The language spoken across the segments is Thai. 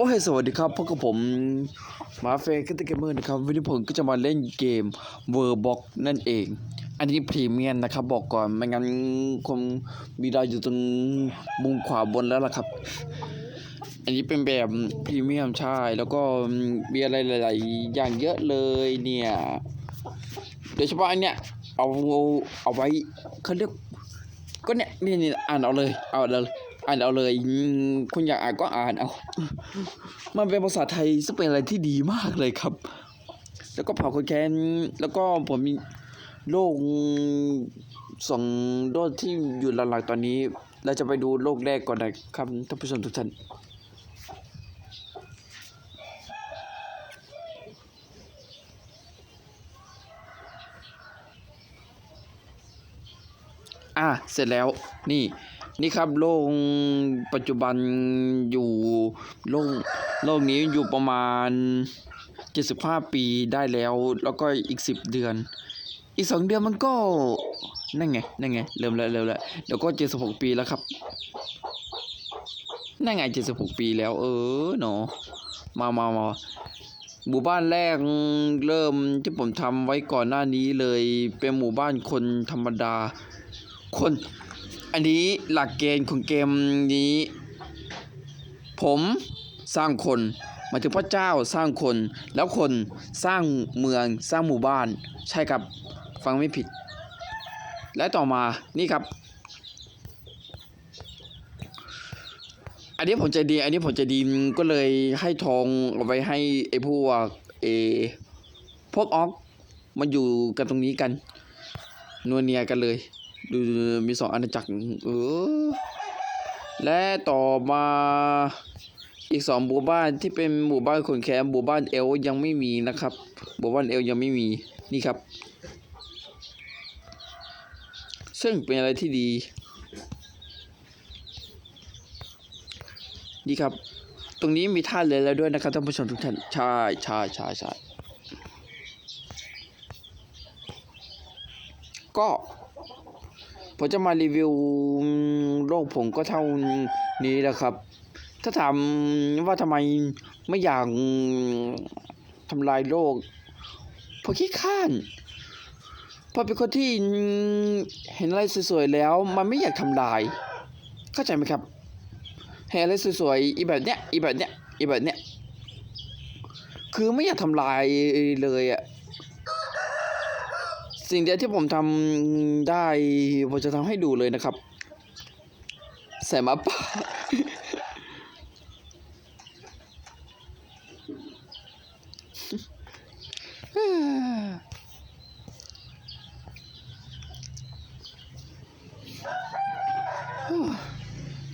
โอ้ยสวัสดีครับพบกับผมมาเฟย์กิตเกมเมอร์นะครับวันนี้ผมก็จะมาเล่นเกมเวอร์บ็อกนั่นเอง อันนี้พรีเมียมนะครับบอกก่อนไม่งั้นคงมีดาวอยู่ตรงมุมขวาบนแล้วล่ะครับ อันนี้เป็นแบบพรีเมียมใช่แล้วก็มีอะไรหลาย ๆ อย่างเยอะเลยเนี่ยโดยเฉพาะอันเนี้ยเอาเอาไว้เขาเรียกก็เนี่ยนี่นี่อ่านเอาเลยเอาเลย อ่านเอาเลยคุณอยากอ่านก็อ่านเอา มันเป็นภาษาไทยซึ่งเป็นอะไรที่ดีมากเลยครับ แล้วก็เผาคนแค้นแล้วก็ผมมีโลกสองโลกที่อยู่หลักๆตอนนี้ เราจะไปดูโลกแรกก่อนนะครับท่านผู้ชมทุกท่านอะเสร็จแล้วนี่ นี่ครับโลกปัจจุบันอยู่โลกโลกนี้อยู่ประมาณ 75 ปีได้แล้ว แล้วก็อีก 10 เดือน อีก 2 เดือนมันก็นั่นไงนั่นไงเริ่มแล้วเริ่มแล้วเดี๋ยวก็ 76 ปีแล้วครับนั่นไง 76 ปีแล้ว เออเนาะมามามาหมู่บ้านแรกเริ่มที่ผมทำไว้ก่อนหน้านี้เลยเป็นหมู่บ้านคนธรรมดาคน อันนี้หลักเกณฑ์ของเกมนี้ ผมสร้างคนหมายถึงพระเจ้าสร้างคน แล้วคนสร้างเมืองสร้างหมู่บ้าน ใช่ครับ ฟังไม่ผิด และต่อมานี่ครับ อันนี้ผมใจดี อันนี้ผมใจดีก็เลยให้ทองเอาไว้ให้ไอ้พวกเอพวกออกมาอยู่กันตรงนี้กันนัวเนียกันเลย ดูมีสองอาณาจักรเออและต่อมาอีกสองหมู่บ้านที่เป็นหมู่บ้านคนแค้นหมู่บ้านเอลยังไม่มีนะครับหมู่บ้านเอลยังไม่มีนี่ครับ ซึ่งเป็นอะไรที่ดีนี่ครับ ตรงนี้มีท่าเรือแล้วด้วยนะครับท่านผู้ชมทุกท่านใช่ใช่ใช่ใช่ก็ ผมจะมารีวิวโลกผมก็เท่านี้แหละครับ ถ้าถามว่าทำไมไม่อยากทำลายโลกเพราะขี้ข้านเพราะเป็นคนที่เห็นอะไรสวยๆแล้ว มันไม่อยากทำลาย เข้าใจไหมครับเห็นอะไรสวยๆอีแบบเนี้ยอีแบบเนี้ยอีแบบเนี้ยคือไม่อยากทำลายเลยอะ สิ่งเดียวที่ผมทำได้ผมจะทำให้ดูเลยนะครับใส่มาป่า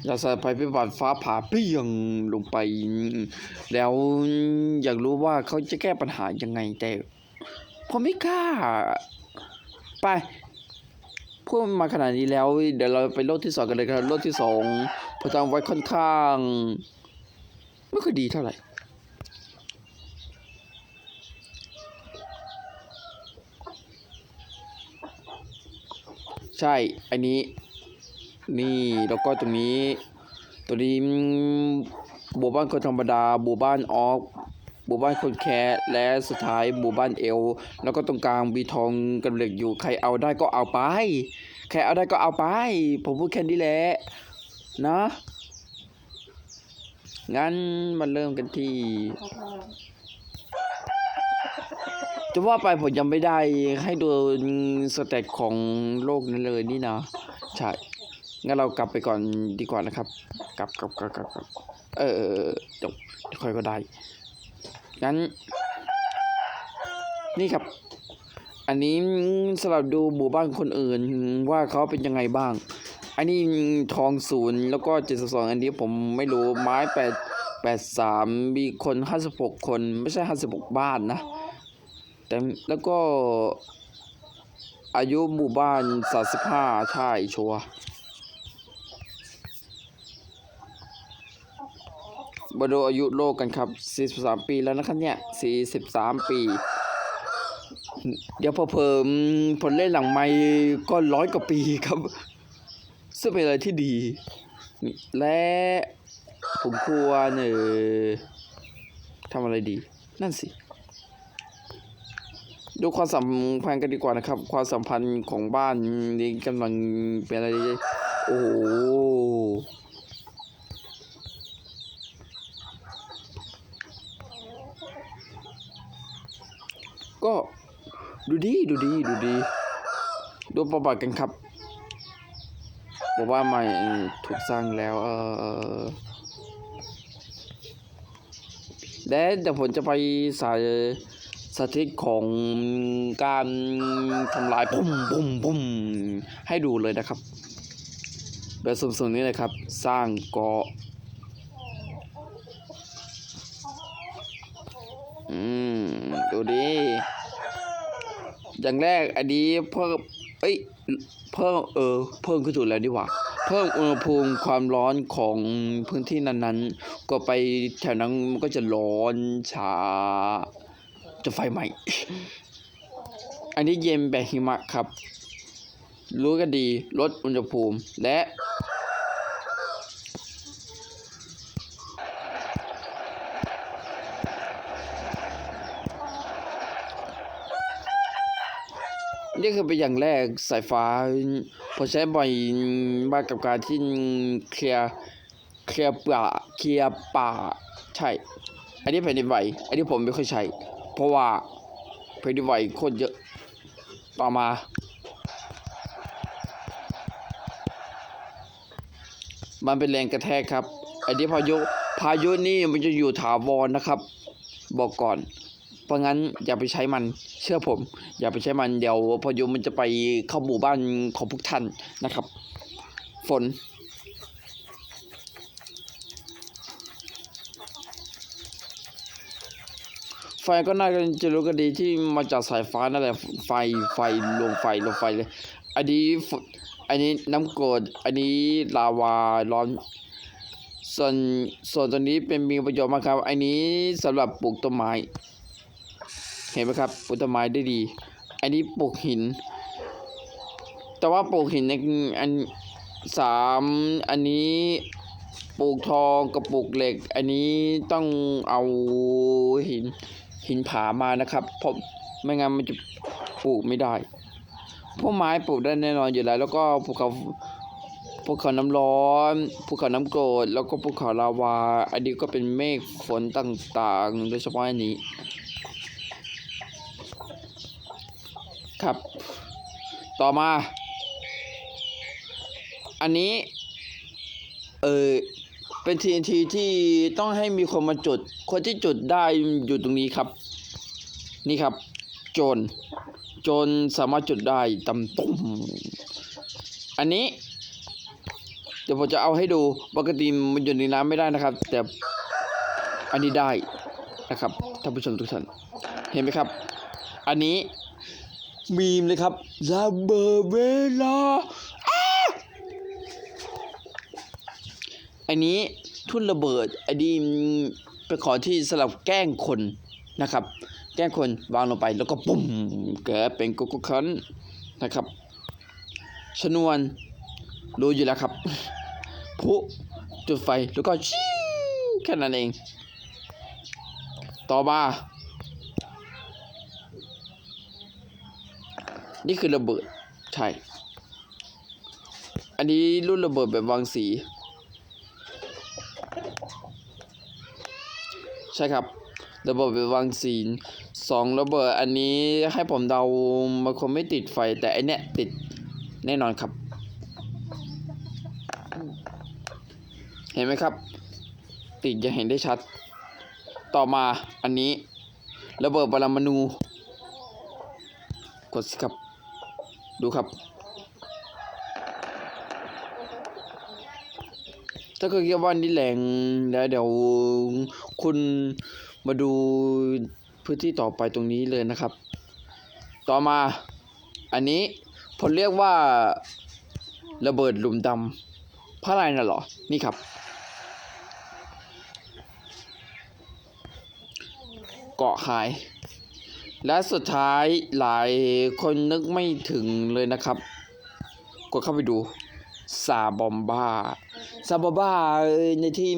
อยากใส่ไปพิบัติฟ้าผ่าเปรี้ยงลงไป แล้วอยากรู้ว่าเขาจะแก้ปัญหายังไงแต่ผมไม่กล้า ไปพูดมาขนาดนี้แล้ว เดี๋ยวเราไปโลกที่สองกันเลยครับโลกที่สองผมทำไว้ค่อนข้าง ไม่ค่อยดีเท่าไหร่ใช่ อันนี้ นี่แล้วก็ตรงนี้ ตัวนี้หมู่บ้านคนธรรมดาหมู่บ้านออก หมู่บ้านคนแค่และสุดท้ายหมู่บ้านเอล แล้วก็ตรงกลางมีทองกำเหล็กอยู่ใครเอาได้ก็เอาไป ใครเอาได้ก็เอาไป ผมพูดแค่นี้แหละนะงั้นมาเริ่มกันที่ จะว่าไปผมยังไม่ได้ให้ดูสเตตของโลกนั้นเลยนี่นะใช่งั้นเรากลับไปก่อนดีกว่านะครับ กลับกลับกลับกลับเออเออเออเดี๋ยวเดี๋ยวค่อยก็ได้ งั้น นี่ครับ อันนี้สำหรับดูหมู่บ้านคนอื่นว่าเขาเป็นยังไงบ้าง อันนี้ทองศูนย์แล้วก็เจ็ดสองอันนี้ผมไม่รู้ไม้แปดแปดสามมีคนห้าสิบหกคนไม่ใช่ห้าสิบหกบ้านนะ แต่แล้วก็อายุหมู่บ้านสามสิบห้าใช่ชัวร์ มาดูอายุโลกกันครับ 43 ปีแล้วนะครับเนี่ย 43 ปี เดี๋ยวพอเพิ่มผลเล่นหลังไม่ก็ร้อยกว่าปีครับ ซึ่งเป็นอะไรที่ดี และผมควรเออทำอะไรดี นั่นสิ ดูความสัมพันธ์กันดีกว่านะครับ ความสัมพันธ์ของบ้านนี้กำลังเป็นอะไร โอ้โห ก็ ดูดีดูดีดูดี ดูประวัติกันครับ บอกว่าใหม่ถูกสร้างแล้วเออและเดี๋ยวผมจะไปสายสาธิตของการทำลายปุ่มปุ่มปุ่มให้ดูเลยนะครับ แบบสุ่มๆนี้เลยครับ สร้างเกาะอืม ดูดิ อย่างแรกอันนี้เพิ่มเอ้ยเพิ่มเออเพิ่มขึ้นถูกแล้วดีกว่า เพิ่มอุณหภูมิความร้อนของพื้นที่นั้นๆ ก็ไปแถวนั้นมันก็จะร้อนช้าจะไฟไหม้อันนี้เย็นแบบหิมะครับ รู้กันดีลดอุณหภูมิและ นี่คือเป็นอย่างแรกสายฟ้าพอใช้บ่อยมากกับการที่เคลียร์เคลียร์ป่าเคลียร์ป่าใช่ อันนี้แผ่นดินไหวอันนี้ผมไม่ค่อยใช้ เพราะว่าแผ่นดินไหวโคตรเยอะต่อมา มันเป็นแรงกระแทกครับ อันนี้พายุพายุนี่มันจะอยู่ถาวรนะครับ บอกก่อน เพราะงั้นอย่าไปใช้มันเชื่อผม อย่าไปใช้มันเดี๋ยวพายุมันจะไปเข้าหมู่บ้านของพวกท่านนะครับ ฝน ไฟก็น่าจะรู้กันดีที่มาจากสายฟ้านั่นแหละไฟไฟลงไฟลงไฟเลยอันนี้ฝนอันนี้น้ำกรดอันนี้ลาวาร้อนส่วนส่วนตัวนี้เป็นมีประโยชน์มากครับ อันนี้สำหรับปลูกต้นไม้ เห็นไหมครับปลูกต้นไม้ได้ดี อันนี้ปลูกหิน แต่ว่าปลูกหินในอันสามอันนี้ปลูกทองกับปลูกเหล็ก อันนี้ต้องเอาหินหินผามานะครับเพราะไม่งั้นมันจะปลูกไม่ได้พวกไม้ปลูกได้แน่นอนอยู่แล้ว แล้วก็ภูเขาภูเขาน้ำร้อนภูเขาน้ำโกรดแล้วก็ภูเขาลาวา อันนี้ก็เป็นเมฆฝนต่างๆ โดยเฉพาะอันนี้ ครับ ต่อมา อันนี้ เออเป็น TNT ที่ต้องให้มีคนมาจุด คนที่จุดได้อยู่ตรงนี้ครับ นี่ครับ โจรโจรสามารถจุดได้ตำตุ่มอันนี้ เดี๋ยวผมจะเอาให้ดู ปกติมันอยู่ในน้ำไม่ได้นะครับ แต่อันนี้ได้นะครับท่านผู้ชมทุกท่าน เห็นไหมครับ อันนี้ มีมเลยครับระเบิดเวลาอ้าอันนี้ทุ่นระเบิดอันนี้เป็นขอที่สำหรับแกล้งคนนะครับ แกล้งคนวางลงไปแล้วก็ปุ่มเกิดเป็นกุ๊กคันนะครับชนวนรู้อยู่แล้วครับผู้จุดไฟแล้วก็ชิแค่นั้นเอง ต่อมา นี่คือระเบิด ใช่ อันนี้รุ่นระเบิดแบบวางสี ใช่ครับระเบิดแบบวางสีสองระเบิดอันนี้ให้ผมเดามันคงไม่ติดไฟ แต่อันเนี้ยติดแน่นอนครับ เห็นไหมครับ ติดอยังเห็นได้ชัด ต่อมาอันนี้ ระเบิดปรมาณูกดสิครับ ดูครับ ถ้าเกิดว่านี่แรงแล้วเดี๋ยวคุณมาดูพื้นที่ต่อไปตรงนี้เลยนะครับ ต่อมาอันนี้ผมเรียกว่าระเบิดหลุมดำเพราะอะไรน่ะเหรอ นี่ครับ เกาะหาย และสุดท้ายหลายคนนึกไม่ถึงเลยนะครับ กดเข้าไปดูซาบอมบ้าซาบาบ้าในที่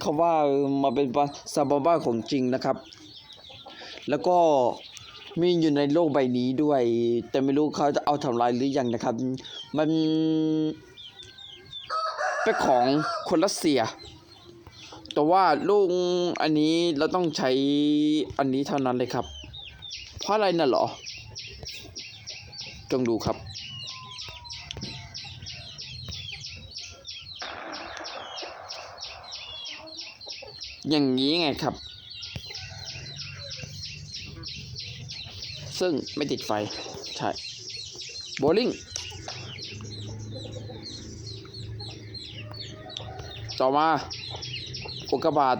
เขาว่ามาเป็นซาบาบ้าของจริงนะครับ แล้วก็มีอยู่ในโลกใบนี้ด้วย แต่ไม่รู้เขาจะเอาทำลายหรือยังนะครับ มันเป็นของคนรัสเซีย แต่ว่าลูกอันนี้เราต้องใช้อันนี้เท่านั้นเลยครับ เพราะอะไรน่ะเหรอจงดูครับ อย่างนี้ไงครับ ซึ่งไม่ติดไฟ ใช่โบลิ่งต่อมาอุกกาบาต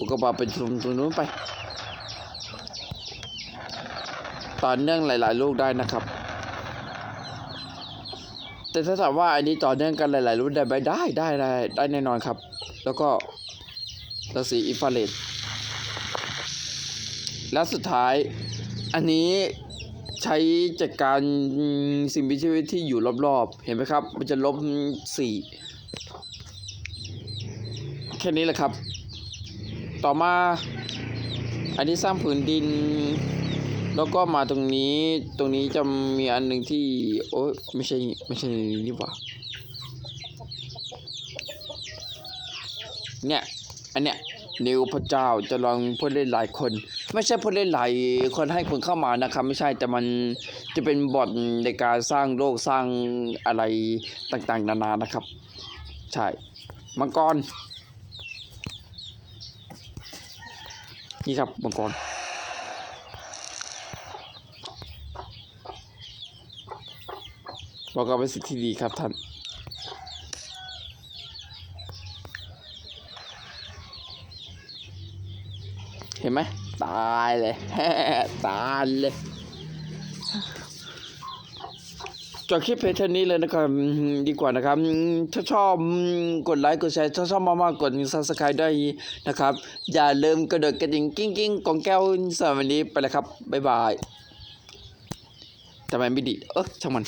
อุกกาบาตเป็นตรงนู้นไป ต่อเนื่องหลาย ๆ ลูกได้นะครับ แต่ถ้าถามว่าอันนี้ต่อเนื่องกันหลาย ๆ ลูกได้ไหมได้ได้ได้ได้แน่นอนครับ แล้วก็รังสีอินฟราเรดและสุดท้าย อันนี้ใช้จัดการสิ่งมีชีวิตที่อยู่รอบ ๆ เห็นไหมครับ มันจะลบสี่แค่นี้แหละครับ ต่อมาอันนี้สร้างผืนดิน แล้วก็มาตรงนี้ตรงนี้จะมีอันหนึ่งที่ โอ้ยไม่ใช่ไม่ใช่นี่หว่าเนี่ยอันเนี้ยนิวพระเจ้าจะลองผู้เล่นหลายคน ไม่ใช่ผู้เล่นหลายคนให้คนเข้ามานะครับไม่ใช่แต่มันจะเป็นบอทในการสร้างโลกสร้างอะไรต่างๆ นานานะครับ ใช่มังกรนี่ครับมังกร บอกกับเป็นสิ่งที่ดีครับท่านเห็นไหมตายเลยตายเลยจบคลิปเพจเท่านี้เลยนะครับดีกว่านะครับ ถ้าชอบกดไลค์กดแชร์ถ้าชอบมากๆกดซับสไครต์ได้นะครับ อย่าลืมกระโดดกระดิ่งกิ้งกิ้งของแก้วสำหรับวันนี้ไปแล้วครับ บ๊ายบายทำไมไม่ดี เออช่างมัน